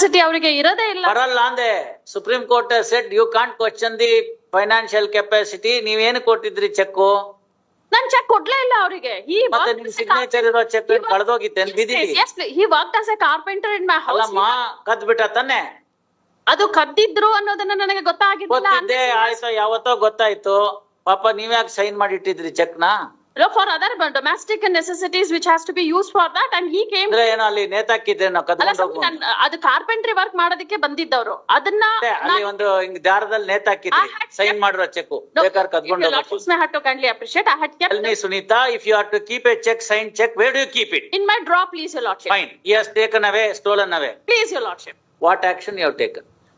Capacity ಅವರಿಗೆ ಇರೋದೇ ಇಲ್ಲ. ಬರಲ್ಲ ಅಂದೆ. Supreme court set you can't question the financial capacity ಏನು ಕೊಟ್ಟಿದ್ರಿ ಚೆಕ್ ನಾನ್ ಚೆಕ್ ಕೊಡ್ಲೇ ಇಲ್ಲ ಅವರಿಗೆ. ಮತ್ತೆ ನಿಮ್ ಸಿಗ್ನೇಚರ್ ಇರೋ ಚೆಕ್ ಕಳೆದೋಗಿತ್ತೆ ಬಿದ್ದೀರಿ he work as a carpenter in my house ಅಲ್ಲಮ್ಮ ಕದ್ ಬಿಟ್ಟ ತಾನೆ? ಅದು ಕದ್ದಿದ್ರು ಅನ್ನೋದನ್ನ ನನಗೆ ಗೊತ್ತಾಗಿದ್ದಿಲ್ಲ ಗೊತ್ತಿದ್ದೆ ಆಯ್ತು ಯಾವತ್ತೋ ಗೊತ್ತಾಯ್ತು. ಪಾಪ ನೀವ್ಯಾಕೆ ಸೈನ್ ಮಾಡಿ ಇಟ್ಟಿದ್ರಿ ಇಲ್ಲ for other domestic necessities which has to be use for that and he came ಇಲ್ಲ ಏನಲ್ಲಿ ನೇತಾಕಿದ್ರೆ ಅದು ಕಾರ್ಪೆಂಟ್ರಿ ವರ್ಕ್ ಮಾಡೋದಿಕ್ಕೆ ಬಂದಿದ್ದವರು. ಅದನ್ನ ಅಲ್ಲಿ ಒಂದು ಇಂಗ್ ದಾರದಲ್ಲಿ ನೇತಾಕಿದ್ರೆ ಸೈನ್ ಮಾಡಿರೋ ಚೆಕ್ ಬೇಕಾರ್ ಕದ್ಕೊಂಡು ಹೋಗ್ ಬಿಡಿ ಸ್ನೇಹ ಹಟ್ಟೋ ಅಪ್ರಿಷಿಯೇಟ್ ಐ ಹ್ಯಾಡ್ ಕೆಪ್ ಅಲ್ಲಿ Sunita if you are to keep a cheque sign cheque where do you keep it in my drawer please your lordship fine yes taken away stolen away please your lordship what action you have taken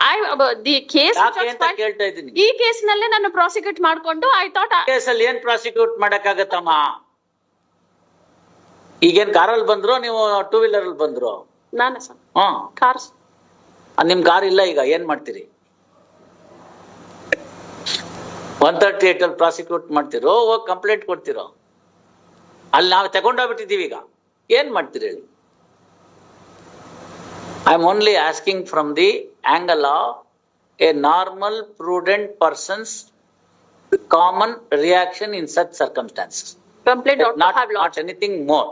I, the case ಅಂತ ಕೇಳ್ತಾ ಇದ್ದೀನಿ. ಈ ಕೇಸ್ನಲ್ಲೇ ನಾನು prosecute ಮಾಡ್ಕೊಂಡು I thought ಕೇಸಲ್ಲಿ ಏನ್ prosecute ಮಾಡಕ್ಕಾಗತ್ತಮ್ಮ? ಈಗೇನ್ ಕಾರಲ್ಲಿ ಬಂದ್ರು ನೀವು ಟೂ ವೀಲರ್ ಅಲ್ಲಿ ಬಂದ್ರು? ನಾನು ಸರ್. ಹ್ಮ್ ಅದ್ ನಿಮ್ ಕಾರ್ ಇಲ್ಲ ಈಗ ಏನ್ ಮಾಡ್ತೀರಿ? ಒನ್ ತರ್ಟಿ ಏಟ್ ಅಲ್ಲಿ ಪ್ರಾಸಿಕ್ಯೂಟ್ ಮಾಡ್ತಿರೋ ಹೋಗಿ ಕಂಪ್ಲೇಂಟ್ ಕೊಡ್ತಿರೋ? ಅಲ್ಲಿ ನಾವು ತಗೊಂಡೋಗ್ಬಿಟ್ಟಿದ್ದೀವಿ ಈಗ. ಏನ್ ಮಾಡ್ತೀರಿ ಹೇಳಿ? I am only asking from the angle of a normal prudent persons common reaction in such circumstances complaint not, have not anything more.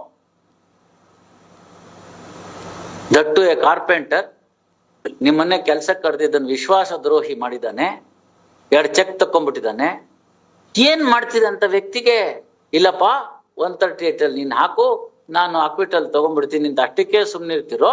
That to a carpenter, ನಿಮ್ಮನ್ನೇ ಕೆಲ್ಸಕ್ಕೆ ಕರೆದಿದ್ದನ್ನು ವಿಶ್ವಾಸ ದ್ರೋಹಿ ಮಾಡಿದ್ದಾನೆ ಎರಡು ಚೆಕ್ ತಕೊಂಡ್ಬಿಟ್ಟಿದ್ದಾನೆ ಏನ್ ಮಾಡ್ತಿದೆ ವ್ಯಕ್ತಿಗೆ ಇಲ್ಲಪ್ಪ ಒನ್ ತರ್ಟಿ ಏಟ್ ನೀನು ಹಾಕು ನಾನು ಅಕ್ವಿಟಲ್ ತಗೊಂಡ್ಬಿಡ್ತೀನಿ ಅಂತ ಅಷ್ಟಕ್ಕೆ ಸುಮ್ನಿರ್ತಿರೋ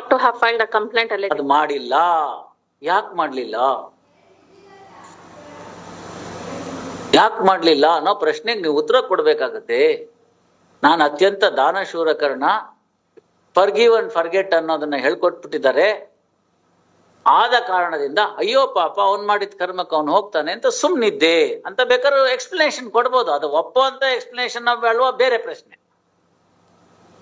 to have filed a complaint ಅಲ್ಲಿ ಅದು ಮಾಡಿಲ್ಲ. ಯಾಕೆ ಮಾಡ್ಲಿಲ್ಲ? ಯಾಕೆ ಮಾಡಲಿಲ್ಲ ಅನ್ನೋ ಪ್ರಶ್ನೆಗೆ ನೀವು ಉತ್ತರ ಕೊಡ್ಬೇಕಾಗತ್ತೆ. ನಾನು ಅತ್ಯಂತ ದಾನಶೂರಕರಣ ಫರ್ಗಿವ್ ಅಂಡ್ ಫರ್ಗೆಟ್ ಅನ್ನೋದನ್ನ ಹೇಳ್ಕೊಟ್ಬಿಟ್ಟಿದ್ದಾರೆ. ಆದ ಕಾರಣದಿಂದ, ಅಯ್ಯೋ ಪಾಪ, ಅವ್ನ್ ಮಾಡಿದ ಕರ್ಮಕ್ಕೆ ಅವ್ನು ಹೋಗ್ತಾನೆ ಅಂತ ಸುಮ್ನಿದ್ದೆ. ಅಂತ ಬೇಕಾದ್ರೂ ಎಕ್ಸ್ಪ್ಲನೇಷನ್ ಕೊಡ್ಬೋದು. ಅದು ಒಪ್ಪೋ ಅಂತ ಎಕ್ಸ್ಪ್ಲನೇಷನ್ ಅಲ್ವಾ? ಬೇರೆ ಪ್ರಶ್ನೆ.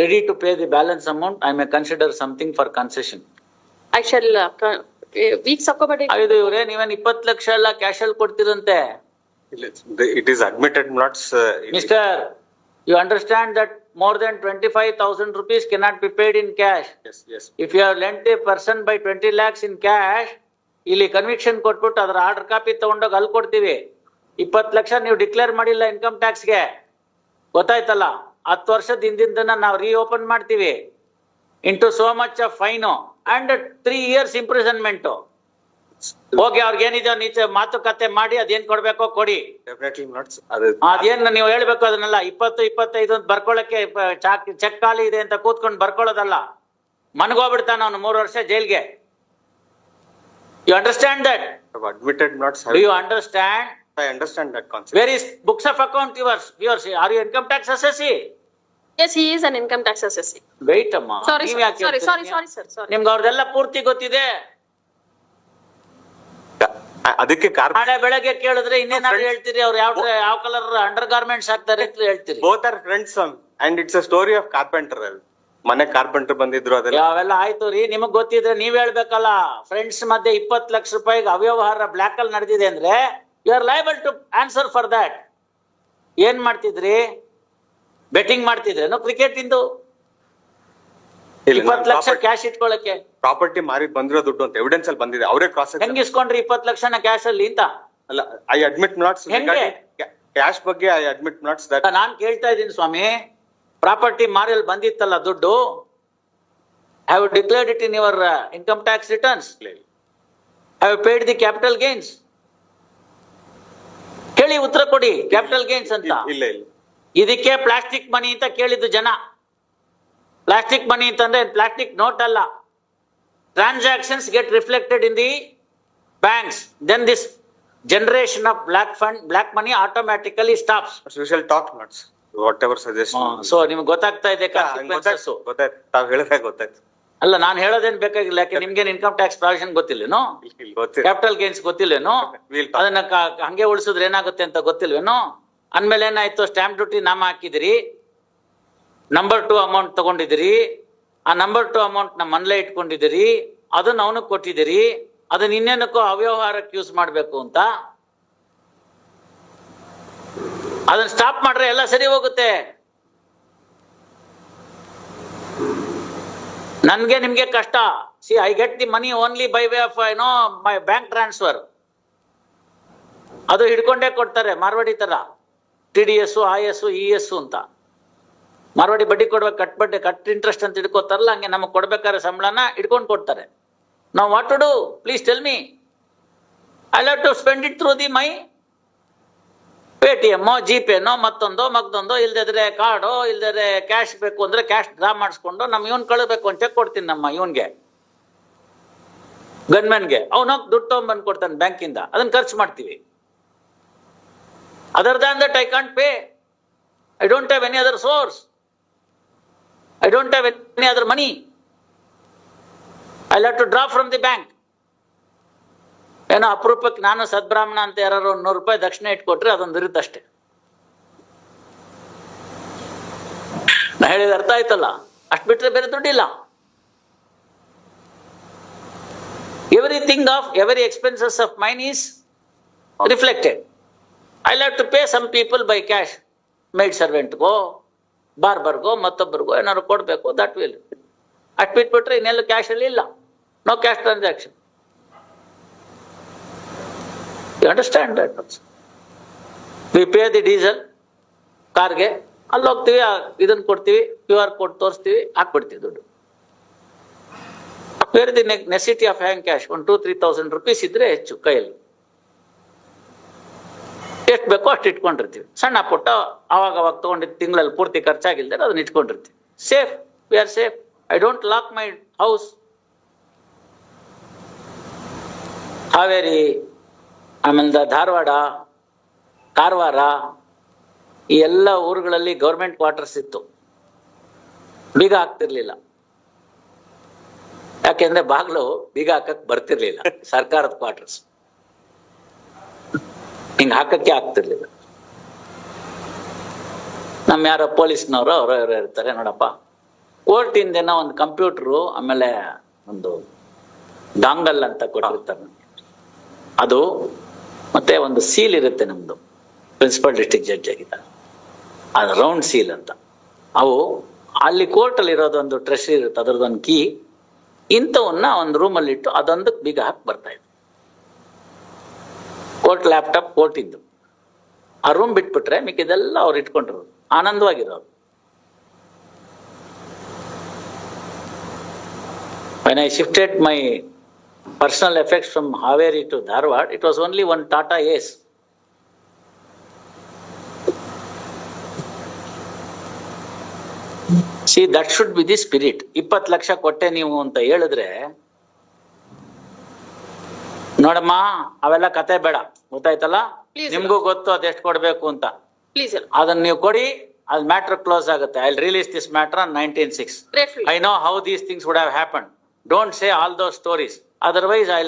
ready to pay the balance amount I may consider something for concession I shall weeks ಹಾಕೋಬೇಡಿ ಇದು ಇವ್ರೆ ನೀವೇನ್ ಇಪ್ಪತ್ತು ಲಕ್ಷ ಎಲ್ಲ ಕ್ಯಾಶ್ ಅಲ್ಲಿ ಕೊಡ್ತಿರಂತೆ It is admitted not, uh, in- Mister, you understand that more than twenty-five thousand rupees cannot be paid in cash. yes, yes, If you have lent a person by twenty lakhs in cash, ಇಲ್ಲಿ conviction ಕೊಟ್ಬಿಟ್ಟು ಅದ್ರ order copy ತಗೊಂಡೋಗಿ ಅಲ್ಲಿ ಕೊಡ್ತೀವಿ. ಇಪ್ಪತ್ತು ಲಕ್ಷ ನೀವು declare ಮಾಡಿಲ್ಲ income ಟ್ಯಾಕ್ಸ್ಗೆ. ಗೊತ್ತಾಯ್ತಲ್ಲ? ಹತ್ತು ವರ್ಷದ ಹಿಂದಿಂದನ ನಾವು ರೀಓಪನ್ ಮಾಡ್ತೀವಿ. Into so much of fine and three years imprisonment. ಹೋಗಿ ಅವ್ರಿಗೆ ಏನಿದೆ ನೀಚೆ ಮಾತುಕತೆ ಮಾಡಿ ಅದೇನ್ ಕೊಡ್ಬೇಕೋ ಕೊಡಿ. ಅದೇನು not. ಅದು ಅದೇನ್ ನೀವು ಹೇಳ್ಬೇಕು ಅದನ್ನೆಲ್ಲ ಇಪ್ಪತ್ತು ಇಪ್ಪತ್ತೈದು ಅಂತ ಬರ್ಕೊಳಕ್ಕೆ ಚಾಕ್ ಖಾಲಿ ಇದೆ ಅಂತ ಕೂತ್ಕೊಂಡು ಬರ್ಕೊಳ್ಳೋದಲ್ಲ ಮನ್ಗೋಗ್ಬಿಡ್ತಾನ ಅವನು ಮೂರು ವರ್ಷ ಜೈಲ್ಗೆ you understand that admitted not you understand I understand that concept where is books of account yours yours are you income tax assessee Yes, he is an income tax assessee wait ಅಮ್ಮ. Sorry ನೀವ್ sir. ಯಾಕೆ sorry, ಸಾರಿ ಹೇಳ್ತೀರಿ? sorry, sir, ನಿಮ್ಗೆ ಅವ್ರದೆಲ್ಲ ಪೂರ್ತಿ ಗೊತ್ತಿದೆ. ಅದಕ್ಕೆ ನಾಳೆ ಬೆಳಗ್ಗೆ ಕೇಳಿದ್ರೆ ಇನ್ನೇನಾದ್ರು ಹೇಳ್ತೀರಿ? ಅವ್ರು ಯಾವ ಯಾವ ಕಲರ್ ಅಂಡರ್ ಗಾರ್ಮೆಂಟ್ಸ್ ಹಾಕ್ತಾರೆ ಅಂತ ಹೇಳ್ತೀರಿ. Both are friends and it's a story of carpenter ಅಲ್ಲಿ. ಮನೆ ಕಾರ್ಪೆಂಟರ್ ಬಂದಿದ್ರು ಅದೆಲ್ಲ. ಅವೆಲ್ಲ ಆಯ್ತು ರೀ? ನಿಮಗ್ ಗೊತ್ತಿದ್ರೆ ನೀವ್ ಹೇಳ್ಬೇಕಲ್ಲ. ಫ್ರೆಂಡ್ಸ್ ಮಧ್ಯೆ ಇಪ್ಪತ್ತು ಲಕ್ಷ ರೂಪಾಯಿಗೆ ಅವ್ಯವಹಾರ ಬ್ಲಾಕ್ ಅಲ್ಲಿ ನಡೆದಿದೆ ಅಂದ್ರೆ you are liable to answer for that ಏನ್ ಮಾಡ್ತಿದ್ರಿ? ಬೆಟ್ಟಿಂಗ್ ಮಾಡ್ತಿದ್ರೇನು ಕ್ರಿಕೆಟ್ ಇಂದು? ಇಪ್ಪತ್ತು ಲಕ್ಷ ಕ್ಯಾಶ್ ಇಟ್ಕೊಳಕ್ಕೆ ಪ್ರಾಪರ್ಟಿ ಮಾರಿ ಬಂದಿರೋ ದುಡ್ಡು ಅಂತ ಎವಿಡೆನ್ಸ್ ಅಲ್ಲಿ ಬಂದಿದೆ. ಅವರೇ ಕ್ರಾಸ್ ಹೆಂಗ್ ಇಸ್ಕೊಂಡ್ರಿ ಇಪ್ಪತ್ತು ಲಕ್ಷನ ಕ್ಯಾಶ್ ಅಲ್ಲಿ ಅಂತ? ಅಲ್ಲ ಐ ಅಡ್ಮಿಟ್ ನಾಟ್ಸ್? ಕ್ಯಾಶ್ ಬಗ್ಗೆ ಐ ಅಡ್ಮಿಟ್ ನಾಟ್ಸ್ ನಾನ್ ಕೇಳ್ತಾ ಇದ್ದೀನಿ ಸ್ವಾಮಿ ಪ್ರಾಪರ್ಟಿ ಮಾರಿಯಲ್ಲಿ ಬಂದಿತ್ತಲ್ಲ ದುಡ್ಡು? Have declared it in your income tax returns have paid the capital gains ಕೇಳಿ ಉತ್ತರ ಕೊಡಿ ಕ್ಯಾಪಿಟಲ್ ಗೇನ್ಸ್ ಅಂತ. ಇಲ್ಲ ಇಲ್ಲ. ಇದಕ್ಕೆ ಪ್ಲಾಸ್ಟಿಕ್ ಮನಿ ಅಂತ ಕೇಳಿದ್ದು ಜನ. ಪ್ಲಾಸ್ಟಿಕ್ ಮನಿ ಅಂತಂದ್ರೆ ಪ್ಲಾಸ್ಟಿಕ್ ನೋಟ್ ಅಲ್ಲ. Transactions get reflected in the banks then this generation of black fund black money automatically stops talk notes whatever so ನಿಮ್ಗೆ ಗೊತ್ತಾಗ್ತಾ ಇದೆ. ಗೊತ್ತಾಯ್ತು. ತಾವ್ ಹೇಳಿದ್ರೆ ಗೊತ್ತಾಯ್ತು. ಅಲ್ಲ ನಾನು ಹೇಳೋದೇನ್ ಬೇಕಾಗಿಲ್ಲ ಯಾಕೆ ನಿಮ್ಗೆ ಇನ್ಕಮ್ ಟ್ಯಾಕ್ಸ್ ಪ್ರಾವಿಷನ್ ಗೊತ್ತಿಲ್ಲೇನೋ ಕ್ಯಾಪಿಟಲ್ ಗೇನ್ಸ್ ಗೊತ್ತಿಲ್ಲೇನೋ ಅದನ್ನ ಹಂಗೆ ಉಳಿಸಿದ್ರೆ ಏನಾಗುತ್ತೆ ಅಂತ ಗೊತ್ತಿಲ್ವೇನೋ? ಅಂದ್ಮೇಲೆ ಏನಾಯ್ತು? ಸ್ಟ್ಯಾಂಪ್ ಡ್ಯೂಟಿ ನಾಮ ಹಾಕಿದಿರಿ. ನಂಬರ್ ಟು ಅಮೌಂಟ್ ತಗೊಂಡಿದಿರಿ. ಆ ನಂಬರ್ ಟು ಅಮೌಂಟ್ ನಮ್ಮ ಮನೇಲೆ ಇಟ್ಕೊಂಡಿದ್ದೀರಿ ಅದನ್ನ ಅವನಿಗೆ ಕೊಟ್ಟಿದ್ದೀರಿ ಅದನ್ನ ಇನ್ನೇನಕ್ಕೋ ಅವ್ಯವಹಾರಕ್ಕೆ ಯೂಸ್ ಮಾಡಬೇಕು ಅಂತ. ಅದನ್ನ ಸ್ಟಾಪ್ ಮಾಡ್ರೆ ಎಲ್ಲ ಸರಿ ಹೋಗುತ್ತೆ. ನನ್ಗೆ ನಿಮ್ಗೆ ಕಷ್ಟ. See I get the money only by way of ಏನೋ ಮೈ ಬ್ಯಾಂಕ್ ಟ್ರಾನ್ಸ್ಫರ್ ಅದು ಹಿಡ್ಕೊಂಡೇ ಕೊಡ್ತಾರೆ ಮಾರ್ವಾಡಿ ತರ. T D S I S E S ಅಂತ. ಮಾರ್ವಾಡಿ ಬಡ್ಡಿ ಕೊಡ್ಬೇಕು ಕಟ್ ಬಡ್ಡಿ, ಕಟ್ ಇಂಟ್ರೆಸ್ಟ್ ಅಂತ ಇಟ್ಕೋತಾರಲ್ಲ ಹಂಗೆ ನಮಗೆ ಕೊಡ್ಬೇಕಾದ್ರೆ ಸಂಬಳನ ಇಟ್ಕೊಂಡು ಕೊಡ್ತಾರೆ. ನಾವು what to do please tell me I love to spend it through the my pay ಟಿ ಎಮ್ಮೋ ಜಿ ಪೇನೋ ಮತ್ತೊಂದೋ, ಮಗ್ದೊಂದೋ, ಇಲ್ದಿದ್ರೆ ಕಾರ್ಡೋ ಇಲ್ದಿದ್ರೆ ಕ್ಯಾಶ್ ಬೇಕು ಅಂದರೆ ಕ್ಯಾಶ್ ಡ್ರಾ ಮಾಡಿಸ್ಕೊಂಡು ನಮ್ಮ ಇವನ್ ಕಳಬೇಕು ಅಂತ ಕೊಡ್ತೀನಿ ನಮ್ಮ ಇವನ್ಗೆ. ಗನ್ಮೆನ್ಗೆ ಅವನು ದುಡ್ಡು ತಗೊಂಡ್ಬಂದು ಕೊಡ್ತಾನೆ ಬ್ಯಾಂಕಿಂದ ಅದನ್ನು ಖರ್ಚು ಮಾಡ್ತೀವಿ. Other than that I can't pay I don't have any other source I don't have any other money I have to draw from the bank ಏನೋ ಅಪರೂಪಕ್ಕೆ ನಾನು ಸದ್ಬ್ರಾಹ್ಮಣ ಅಂತ ಯಾರು ಒಂದು ನೂರು ರೂಪಾಯಿ ದಕ್ಷಿಣ ಇಟ್ಕೊಟ್ರೆ ಅದೊಂದು ಇರುತ್ತಷ್ಟೆ ನಾ ಹೇಳಿದ ಅರ್ಥ ಆಯ್ತಲ್ಲ? ಅಷ್ಟು ಬಿಟ್ಟರೆ ಬೇರೆ ದುಡ್ಡಿಲ್ಲ. Everything of every expenses of mine is reflected I have to pay some people by cash maid ಸರ್ವೆಂಟ್ಗೋ ಬಾರ್ಬರ್ಗೋ ಮತ್ತೊಬ್ಬರಿಗೋ ಏನಾದ್ರು ಕೊಡಬೇಕು ದಟ್ ವಿಲ್ ಅಟ್ ಬಿಟ್ಬಿಟ್ರೆ ಇನ್ನೆಲ್ಲ ಕ್ಯಾಶಲ್ಲಿ ಇಲ್ಲ. No cash transaction understand that we pay the diesel ಕಾರ್ಗೆ ಅಲ್ಲಿ ಹೋಗ್ತೀವಿ ಇದನ್ನ ಕೊಡ್ತೀವಿ ಕ್ಯೂ ಆರ್ ಕೋಡ್ ತೋರಿಸ್ತೀವಿ, ಹಾಕ್ಬಿಡ್ತೀವಿ ದುಡ್ಡು. Where the necessity of hand cash one two three thousand rupees ಇದ್ರೆ ಹೆಚ್ಚು ಕೈಯಲ್ಲಿ. ಎಷ್ಟು ಬೇಕೋ ಅಷ್ಟು ಇಟ್ಕೊಂಡಿರ್ತೀವಿ. ಸಣ್ಣ ಪುಟ್ಟ ಅವಾಗ ಅವಾಗ ತೊಗೊಂಡಿದ್ದ ತಿಂಗಳಲ್ಲಿ ಪೂರ್ತಿ ಖರ್ಚಾಗಿಲ್ದರೆ ಅದನ್ನ ಇಟ್ಕೊಂಡಿರ್ತೀವಿ. Safe we are safe I don't lock my house Haveri ಆಮೇಲೆ ಧಾರವಾಡ, ಕಾರವಾರ, ಈ ಎಲ್ಲ ಊರುಗಳಲ್ಲಿ ಗೌರ್ಮೆಂಟ್ ಕ್ವಾರ್ಟರ್ಸ್ ಇತ್ತು. ಬೀಗ ಹಾಕ್ತಿರ್ಲಿಲ್ಲ. ಯಾಕೆಂದ್ರೆ ಬಾಗ್ಲು ಬೀಗ ಹಾಕಕ್ ಬರ್ತಿರ್ಲಿಲ್ಲ. ಸರ್ಕಾರದ ಕ್ವಾರ್ಟರ್ಸ್ ಹಿಂಗ್ ಹಾಕಕ್ಕೆ ಆಗ್ತಿರ್ಲಿಲ್ಲ. ನಮ್ಮ ಯಾರ ಪೊಲೀಸ್ನವರು ಅವರು ಇವರು ಇರ್ತಾರೆ, ನೋಡಪ್ಪ. ಕೋರ್ಟ್ ಕೋರ್ಟಿಂದೇನೋ ಒಂದು ಕಂಪ್ಯೂಟ್ರು, ಆಮೇಲೆ ಒಂದು ಡಾಂಗಲ್ ಅಂತ ಕೊಟ್ಟಿರ್ತಾರೆ. ಅದು ಮತ್ತೆ ಒಂದು ಸೀಲ್ ಇರುತ್ತೆ ನಮ್ದು, ಪ್ರಿನ್ಸಿಪಲ್ ಡಿಸ್ಟ್ರಿಕ್ಟ್ ಜಡ್ಜ್ ಆಗಿದ್ದ. ಅದು ರೌಂಡ್ ಸೀಲ್ ಅಂತ. ಅವು ಅಲ್ಲಿ ಕೋರ್ಟಲ್ಲಿ ಇರೋದೊಂದು ಟ್ರೆಷರಿ ಇರುತ್ತೆ ಅದರದೊಂದು ಕೀ, ಇಂಥವನ್ನ ಒಂದು ರೂಮಲ್ಲಿ ಇಟ್ಟು ಅದೊಂದಕ್ಕೆ ಬೀಗ ಹಾಕಿ ಬರ್ತಾ ಇತ್ತು. ಕೋರ್ಟ್ ಲ್ಯಾಪ್ಟಾಪ್ ಕೋರ್ಟಿದ್ದು ಆ ರೂಮ್ ಬಿಟ್ಬಿಟ್ರೆ ಮಿಕ್ಕಿದೆಲ್ಲ ಅವ್ರು ಇಟ್ಕೊಂಡ್ರು ಆನಂದವಾಗಿರೋರು when I shifted my personal effects from Haveri to Dharwad it was only one Tata S C that should be the spirit ಇಪ್ಪತ್ತು ಲಕ್ಷ ಕೊಟ್ಟೆ ನೀವು ಅಂತ ಹೇಳಿದ್ರೆ ನೋಡಮ್ಮ ಅವೆಲ್ಲ ಕತೆ ಬೇಡ. ಗೊತ್ತಾಯ್ತಲ್ಲ? ನಿಮ್ಗೂ ಗೊತ್ತು ಅದೆಷ್ಟು ಕೊಡ್ಬೇಕು ಅಂತ. ಅದನ್ನ ನೀವು ಕೊಡಿ ಅಲ್ಲಿ ಮ್ಯಾಟರ್ ಕ್ಲೋಸ್ ಆಗುತ್ತೆ. I release this matter nineteen six I know how these things would have happen don't say all those stories otherwise I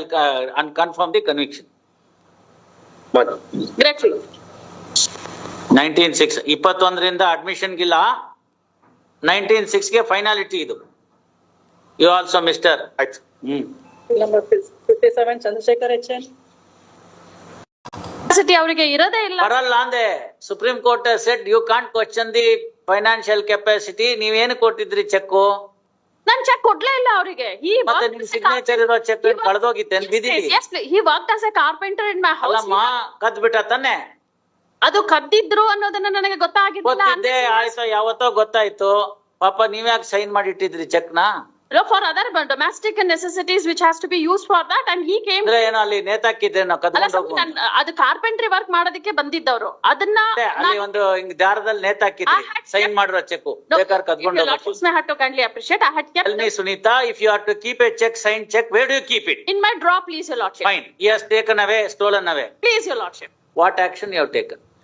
unconfirm the conviction nineteen six ಇಪ್ಪತ್ತೊಂದ್ರಿಂದ admission ಗಿಲ್ಲ? ನೈನ್ಟೀನ್ ಸಿಕ್ಸ್ಗೆ ಫೈನಾಲಿಟಿ ಇದು. You also mister hmm. Number hmm seven Chandrashekhar H N. ಅವರಿಗೆ ಇರೋದೇ ಇಲ್ಲ. ಬರಲ್ಲ ಅಂದೆ. Supreme court set you can't question the financial capacity ನೀವೇನು ಕೊಟ್ಟಿದ್ರಿ ಚೆಕ್ ನಾನು ಚೆಕ್ ಕೊಡ್ಲೇ ಇಲ್ಲ ಅವರಿಗೆ. ಮತ್ತೆ ನಿಮ್ ಸಿಗ್ನೇಚರ್ ಇರೋ ಚೆಕ್ ಕಳೆದೋಗಿತ್ತೆ? ಬಿದ್ದೀವಿ he work as a carpenter in my house ಅಲ್ಲಮ್ಮ ಕದ್ಬಿಟ್ಟ ತಾನೆ. ಅದು ಕದ್ದಿದ್ರು ಅನ್ನೋದನ್ನ ನನಗೆ ಗೊತ್ತಾಗಿದ್ದಿಲ್ಲ. ಗೊತ್ತಿದ್ದೆ ಆಯ್ತು ಯಾವತ್ತೋ ಗೊತ್ತಾಯ್ತು. ಪಾಪ ನೀವ್ಯಾಕೆ ಸೈನ್ ಮಾಡಿ ಇಟ್ಟಿದ್ರಿ ಅಲ್ಲ for other domestic necessities which has to be use for that and he came ಅಂದ್ರೆ ಏನೋ ಅಲ್ಲಿ ನೇತಾಕಿದ್ರೆ ಅದು ಕಾರ್ಪೆಂಟ್ರಿ ವರ್ಕ್ ಮಾಡೋದಿಕ್ಕೆ ಬಂದಿದ್ದವರು. ಅದನ್ನ ಅಲ್ಲಿ ಒಂದು ಹಿಂಗ್ ದಾರದಲ್ಲಿ ನೇತಾಕಿದ್ರೆ ಸೈನ್ ಮಾಡಿರೋ ಚೆಕ್ ಬೇಕಾದ್ರೆ ಕದ್ಕೊಂಡು ಸ್ನೇಹ to kindly appreciate I had kept ನೀ Sunita if you have to keep a cheque sign cheque where do you keep it in my draw please your lordship fine you taken away stolen away please your lordship what action you have taken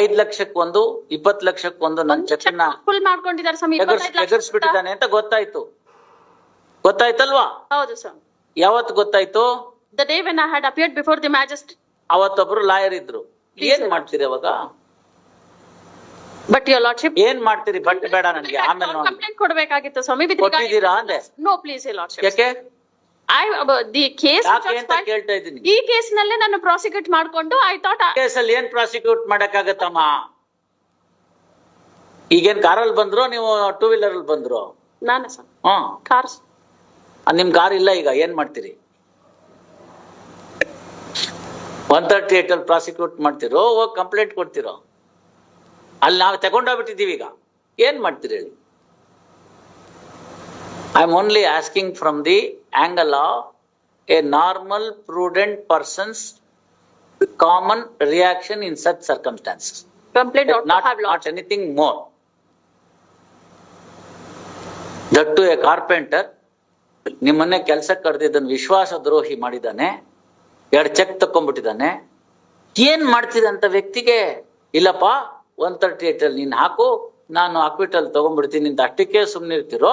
ಐದ್ ಲಕ್ಷಕ್ಕೊಂದು ಇಪ್ಪತ್ ಲಕ್ಷಕ್ಕೊಂದು ನನ್ನ ಚೆಕ್ನ full ಮಾಡ್ಕೊಂಡಿದ್ದಾರೆ ಸ್ವಾಮಿ ಎಗರ್ಸ್ 25 ಲಕ್ಷ ಎಗರ್ಸ್ಬಿಟ್ಟಿದ್ದಾನೆ ಅಂತ? ಗೊತ್ತಾಯ್ತು. ಗೊತ್ತಾಯ್ತಲ್ವಾ? ಹೌದು sir ಯಾವತ್ತು ಗೊತ್ತಾಯ್ತು? When I had appeared before the magistrate ಅವತ್ತೊಬ್ರು ಲಾಯರ್ ಇದ್ರು. ಏನ್ ಮಾಡ್ತೀರಿ ಅವಾಗ? ಬಟ್ ಯೋ ಲಾರ್ಡ್ಶಿಪ್ ಏನ್ ಮಾಡ್ತೀರಿ? ಬಟ್ ಬೇಡ ನನಗೆ ಆಮೇಲೆ ಕೊಡ್ಬೇಕಾಗಿತ್ತು ಕಂಪ್ಲೇಂಟ್ ಕೊಡಬೇಕಾಗಿತ್ತು ಸ್ವಾಮಿ ಕೊಟ್ಟಿದ್ದೀರಾ ಅಂದ್ರೆ ನೋ ಪ್ಲೀಸ್ your ಲಾರ್ಡ್ಶಿಪ್ ಯಾಕೆ? I ದಿ ಕೇಸ್ ಯಾಕೆ ಅಂತ ಕೇಳ್ತಾ ಇದ್ದೀನಿ. ಈ ಕೇಸ್ನಲ್ಲೇ ನಾನು ಪ್ರಾಸಿಕ್ಯೂಟ್ ಮಾಡ್ಕೊಂಡು ಐ ಥಾಟ್ ಕೇಸಲ್ಲಿ ಏನ್ ಪ್ರಾಸಿಕ್ಯೂಟ್ ಮಾಡಕ್ಕಾಗತ್ತಮ್ಮ? ಈಗೇನ್ ಕಾರಲ್ಲಿ ಬಂದ್ರು ನೀವು ಟೂ ವೀಲರ್ ಅಲ್ಲಿ ಬಂದ್ರು? ನಾನು ಸರ್. ಹಾ. ಅದ್ ನಿಮ್ ಕಾರ್ ಇಲ್ಲ ಈಗ ಏನ್ ಮಾಡ್ತೀರಿ? ಒನ್ ತರ್ಟಿ ಏಟ್ ಅಲ್ಲಿ ಪ್ರಾಸಿಕ್ಯೂಟ್ ಮಾಡ್ತಿರೋ ಹೋಗಿ ಕಂಪ್ಲೇಂಟ್ ಕೊಡ್ತಿರೋ? ಅಲ್ಲಿ ನಾವು ತಗೊಂಡೋಗ್ಬಿಟ್ಟಿದ್ದೀವಿ ಈಗ. ಏನ್ ಮಾಡ್ತೀರಿ ಹೇಳಿ? I am only asking from the angle of a normal prudent persons common reaction in such circumstances complaint not, have not anything more. That to a carpenter, ನಿಮ್ಮನ್ನೇ ಕೆಲಸಕ್ಕೆ ಕರೆದಿದ್ದನ್ನು ವಿಶ್ವಾಸ ದ್ರೋಹಿ ಮಾಡಿದ್ದಾನೆ ಎರಡು ಚೆಕ್ ತಕೊಂಡ್ಬಿಟ್ಟಿದ್ದಾನೆ ಏನ್ ಮಾಡ್ತಿದೆ ಅಂತ ವ್ಯಕ್ತಿಗೆ ಇಲ್ಲಪ್ಪ ಒನ್ ತರ್ಟಿ ಏಟ್ ಅಲ್ಲಿ ನೀನ್ ಹಾಕು ನಾನು ಅಕ್ವಿಟಲ್ ತಗೊಂಡ್ಬಿಡ್ತೀನಿ ಅಂತ ಅಷ್ಟಕ್ಕೆ ಸುಮ್ನಿರ್ತಿರೋ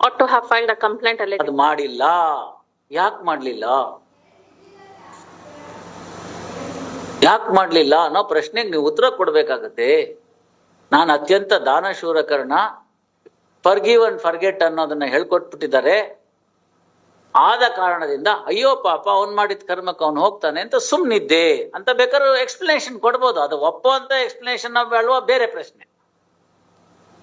ought to have filed a complaint alleged. ಅದು ಮಾಡಿಲ್ಲ. ಯಾಕೆ ಮಾಡ್ಲಿಲ್ಲ? ಯಾಕೆ ಮಾಡಲಿಲ್ಲ ಅನ್ನೋ ಪ್ರಶ್ನೆಗೆ ನೀವು ಉತ್ತರ ಕೊಡ್ಬೇಕಾಗತ್ತೆ. ನಾನು ಅತ್ಯಂತ ದಾನಶೂರಕರಣ ಫರ್ಗಿವ್ ಅಂಡ್ ಫರ್ಗೆಟ್ ಅನ್ನೋದನ್ನ ಹೇಳ್ಕೊಟ್ಬಿಟ್ಟಿದ್ದಾರೆ. ಆದ ಕಾರಣದಿಂದ, ಅಯ್ಯೋ ಪಾಪ, ಅವ್ನ್ ಮಾಡಿದ ಕರ್ಮಕ್ಕೆ ಅವ್ನು ಹೋಗ್ತಾನೆ ಅಂತ ಸುಮ್ನಿದ್ದೆ. ಅಂತ ಬೇಕಾದ್ರೆ ಎಕ್ಸ್ಪ್ಲನೇಷನ್ ಕೊಡ್ಬೋದು. ಅದು ಒಪ್ಪೋ ಅಂತ ಎಕ್ಸ್ಪ್ಲನೇಷನ್ ಬೇಳುವ ಬೇರೆ ಪ್ರಶ್ನೆ.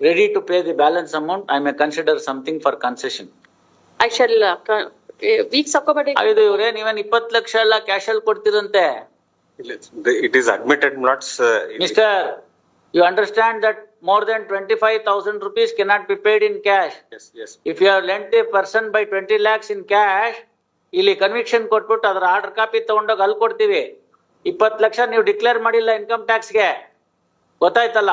ready to pay the balance amount I may consider something for concession I shall weeks ಹಾಕೋಬೇಡಿ ಇದು ಇವ್ರೆ ನೀವೇನ್ ಇಪ್ಪತ್ತು ಲಕ್ಷ ಎಲ್ಲ ಕ್ಯಾಶ್ ಅಲ್ಲಿ ಕೊಡ್ತಿರಂತೆ It is admitted not. uh, it- Mister, you understand that more than twenty-five thousand rupees cannot be paid in cash. Yes, yes. If you have lent a person by twenty lakhs in ಇಲ್ಲಿ conviction ಕೊಟ್ಬಿಟ್ಟು ಅದ್ರ order copy ತಗೊಂಡೋಗಿ ಅಲ್ಲಿ ಕೊಡ್ತೀವಿ ಇಪ್ಪತ್ತು ಲಕ್ಷ ನೀವು declare ಮಾಡಿಲ್ಲ income ಟ್ಯಾಕ್ಸ್ಗೆ ಗೊತ್ತಾಯ್ತಲ್ಲ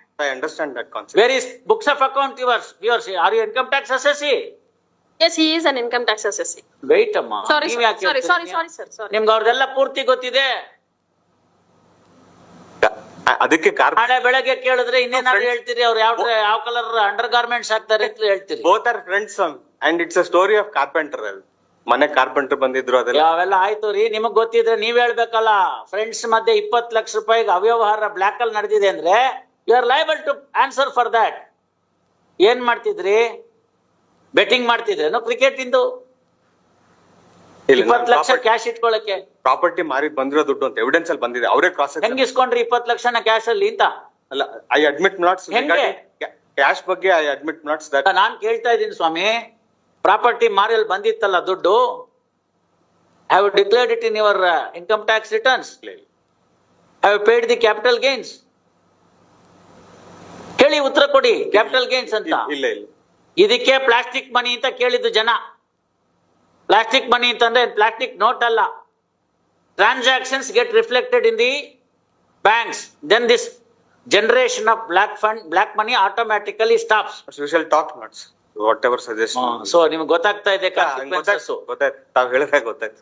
I understand that concept where is books of account yours yours are you income tax assessee yes he is an income tax assessee. Wait ಅಮ್ಮ Sorry, ನೀವ್ sir. ಯಾಕೆ sorry, sorry, ಹೇಳ್ತೀರಿ? sorry, sir, ನಿಮ್ಗೆ ಅವ್ರದೆಲ್ಲ ಪೂರ್ತಿ ಗೊತ್ತಿದೆ ಅದಕ್ಕೆ car ನಾಳೆ ಬೆಳಗ್ಗೆ ಕೇಳಿದ್ರೆ ಇನ್ನೇನಾದ್ರು ಹೇಳ್ತೀರಿ? ಅವ್ರು ಯಾವ ಯಾವ ಕಲರ್ ಅಂಡರ್ ಗಾರ್ಮೆಂಟ್ಸ್ ಹಾಕ್ತಾರೆ ಅಂತ ಹೇಳ್ತೀರಿ. Both are friends and it's a story of carpenter ಅಲ್ಲಿ ಮನೆ ಕಾರ್ಪೆಂಟರ್ ಬಂದಿದ್ರು ಅದೆಲ್ಲ. ಅವೆಲ್ಲ ಆಯ್ತು ರೀ? ನಿಮಗ್ ಗೊತ್ತಿದ್ರೆ ನೀವ್ ಹೇಳ್ಬೇಕಲ್ಲ. ಫ್ರೆಂಡ್ಸ್ ಮಧ್ಯೆ ಇಪ್ಪತ್ ಲಕ್ಷ ರೂಪಾಯಿಗೆ ಅವ್ಯವಹಾರ ಬ್ಲಾಕ್ ಅಲ್ಲಿ ನಡೆದಿದೆ ಅಂದ್ರೆ you are liable to answer for that ಏನ್ ಮಾಡ್ತಿದ್ರಿ? ಬೆಟ್ಟಿಂಗ್ ಮಾಡ್ತಿದ್ರೇನು ಕ್ರಿಕೆಟ್ ಇಂದು? ಇಪ್ಪತ್ತು ಲಕ್ಷ ಕ್ಯಾಶ್ ಇಟ್ಕೊಳಕ್ಕೆ. ಪ್ರಾಪರ್ಟಿ ಮಾರಿ ಬಂದಿರೋ ದುಡ್ಡು ಅಂತ ಎವಿಡೆನ್ಸ್ ಅಲ್ಲಿ ಬಂದಿದೆ. ಅವರೇ ಕ್ರಾಸ್ ಹೆಂಗ್ ಇಸ್ಕೊಂಡ್ರಿ ಇಪ್ಪತ್ತು ಲಕ್ಷನ ಕ್ಯಾಶ್ ಅಲ್ಲಿ ಅಂತ? ಅಲ್ಲ ಐ ಅಡ್ಮಿಟ್ ನಾಟ್ಸ್? ಕ್ಯಾಶ್ ಬಗ್ಗೆ ಐ ಅಡ್ಮಿಟ್ ನಾಟ್ಸ್ ದಟ್ ನಾನ್ ಕೇಳ್ತಾ ಇದ್ದೀನಿ ಸ್ವಾಮಿ. ಪ್ರಾಪರ್ಟಿ ಮಾರಿಯಲ್ಲಿ ಬಂದಿತ್ತಲ್ಲ ದುಡ್ಡು? Have declared it in your income tax returns have paid the capital gains ಕೇಳಿ ಉತ್ತರ ಕೊಡಿ ಕ್ಯಾಪಿಟಲ್ ಗೇನ್ಸ್ ಅಂತ. ಇಲ್ಲ ಇಲ್ಲ. ಇದಕ್ಕೆ ಪ್ಲಾಸ್ಟಿಕ್ ಮನಿ ಅಂತ ಕೇಳಿದ್ದು ಜನ. ಪ್ಲಾಸ್ಟಿಕ್ ಮನಿ ಅಂತಂದ್ರೆ ಪ್ಲಾಸ್ಟಿಕ್ ನೋಟ್ ಅಲ್ಲ. Transactions get reflected in the banks then this generation of black fund black money automatically stops talk notes whatever suggest so ನಿಮ್ಗೆ ಗೊತ್ತಾಗ್ತಾ ಇದೆ. ಗೊತ್ತಾಯ್ತು. ತಾವ್ ಹೇಳಿದಾಗ ಗೊತ್ತಾಯ್ತು.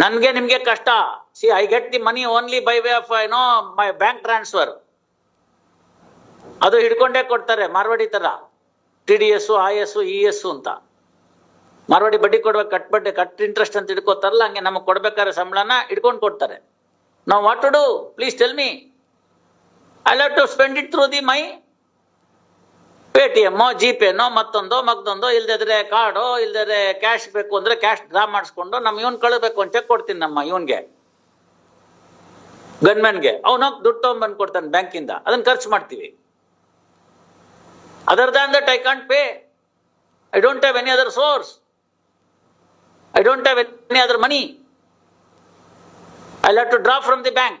ನನ್ಗೆ ನಿಮ್ಗೆ ಕಷ್ಟ. See I get the money only by way of ಏನೋ ಮೈ ಬ್ಯಾಂಕ್ ಟ್ರಾನ್ಸ್ಫರ್ ಅದು ಹಿಡ್ಕೊಂಡೇ ಕೊಡ್ತಾರೆ, ಮಾರ್ವಾಡಿ ತರ T D S I S E S ಅಂತ. ಮಾರ್ವಾಡಿ ಬಡ್ಡಿ ಕೊಡ್ಬೇಕು ಕಟ್ ಬಡ್ಡಿ, ಕಟ್ ಇಂಟ್ರೆಸ್ಟ್ ಅಂತ ಹಿಡ್ಕೋತಾರಲ್ಲ, ಹಂಗೆ ನಮಗೆ ಕೊಡ್ಬೇಕಾದ್ರೆ ಸಂಬಳನ ಹಿಡ್ಕೊಂಡು ಕೊಡ್ತಾರೆ. ನಾವು what to do please tell me I love to spend it through the my pay ಟಿ ಎಮ್ಮೋ ಜಿ ಪೇನೋ ಮತ್ತೊಂದೋ, ಮಗ್ದೊಂದೋ, ಇಲ್ದಿದ್ರೆ ಕಾರ್ಡೋ, ಇಲ್ದಿದ್ರೆ ಕ್ಯಾಶ್ ಬೇಕು ಅಂದ್ರೆ ಕ್ಯಾಶ್ ಡ್ರಾ ಮಾಡಿಸ್ಕೊಂಡು ನಮ್ಮ ಇವನ್ ಕಳಬೇಕು ಅಂತ ಚೆಕ್ ಕೊಡ್ತೀನಿ ನಮ್ಮ ಇವನ್ಗೆ. ಗನ್ಮನ್ಗೆ ಅವನೋಗಿ ದುಡ್ಡು ತಗೊಂಡ್ಬಂದು ಕೊಡ್ತಾನೆ ಬ್ಯಾಂಕಿಂದ. ಅದನ್ನ ಖರ್ಚು ಮಾಡ್ತೀವಿ. Other that I can't pay. I don't have any other source. I don't have any other money. I have to draw from the bank.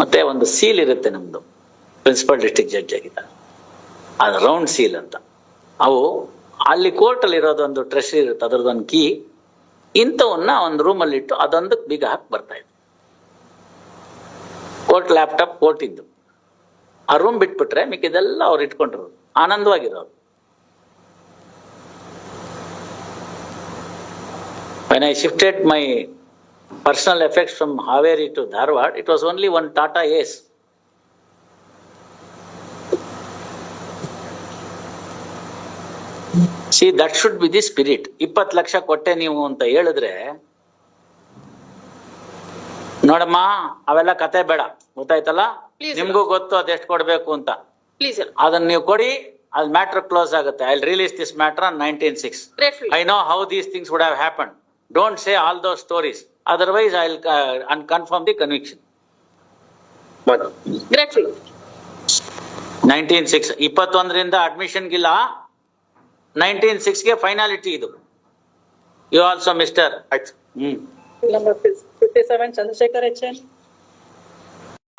ಮತ್ತೆ ಒಂದು ಸೀಲ್ ಇರುತ್ತೆ ನಮ್ದು. ಪ್ರಿನ್ಸಿಪಲ್ ಡಿಸ್ಟ್ರಿಕ್ಟ್ ಜಡ್ಜ್ ಆಗಿದ್ದ. ಅದು ರೌಂಡ್ ಸೀಲ್ ಅಂತ. ಅವು ಅಲ್ಲಿ ಕೋರ್ಟಲ್ಲಿ ಇರೋದೊಂದು ಟ್ರೆಷರಿ ಇರುತ್ತೆ, ಅದರದೊಂದು ಕೀ ಇಂಥವನ್ನ ಒಂದು ರೂಮಲ್ಲಿ ಇಟ್ಟು ಅದೊಂದಕ್ಕೆ ಬೀಗ ಹಾಕಿ ಬರ್ತಾ ಇತ್ತು ಕೋರ್ಟ್ ಲ್ಯಾಪ್ಟಾಪ್ ಕೋರ್ಟಿಂದು ಆ ರೂಮ್ ಬಿಟ್ಬಿಟ್ರೆ ಮಿಕ್ಕಿದೆಲ್ಲ ಅವ್ರು ಇಟ್ಕೊಂಡಿರೋದು. ಆನಂದವಾಗಿರೋರು when I shifted my personal effects from Haveri to Dharwad, it was only one Tata Ace. See that should be the spirit ಇಪ್ಪತ್ತು ಲಕ್ಷ ಕೊಟ್ಟೆ ನೀವು ಅಂತ ಹೇಳಿದ್ರೆ ನೋಡಮ್ಮ ಅವೆಲ್ಲ ಕತೆ ಬೇಡ. ಗೊತ್ತಾಯ್ತಲ್ಲ? Please. ನಿಮ್ಗೂ ಗೊತ್ತು ಅದೆಷ್ಟು ಕೊಡಬೇಕು ಅಂತ. ಅದನ್ನ ನೀವು ಕೊಡಿ ಅದು ಮ್ಯಾಟ್ರ್ ಕ್ಲೋಸ್ ಆಗುತ್ತೆ. I release this matter on nineteen six I know how these things would have happen don't say all those stories otherwise unconfirm unconfirm the conviction Gratefully. Nineteen six ಇಪ್ಪತ್ತೊಂದರಿಂದ ಅಡ್ಮಿಷನ್ಗಿಲ್ಲ ನೈನ್ಟೀನ್ ಸಿಕ್ಸ್ಗೆ finality ಇದು. You also mister ಆಯ್ತು. ಹ್ಮ್. Number number fifty-seven, Chandrasekhar HN.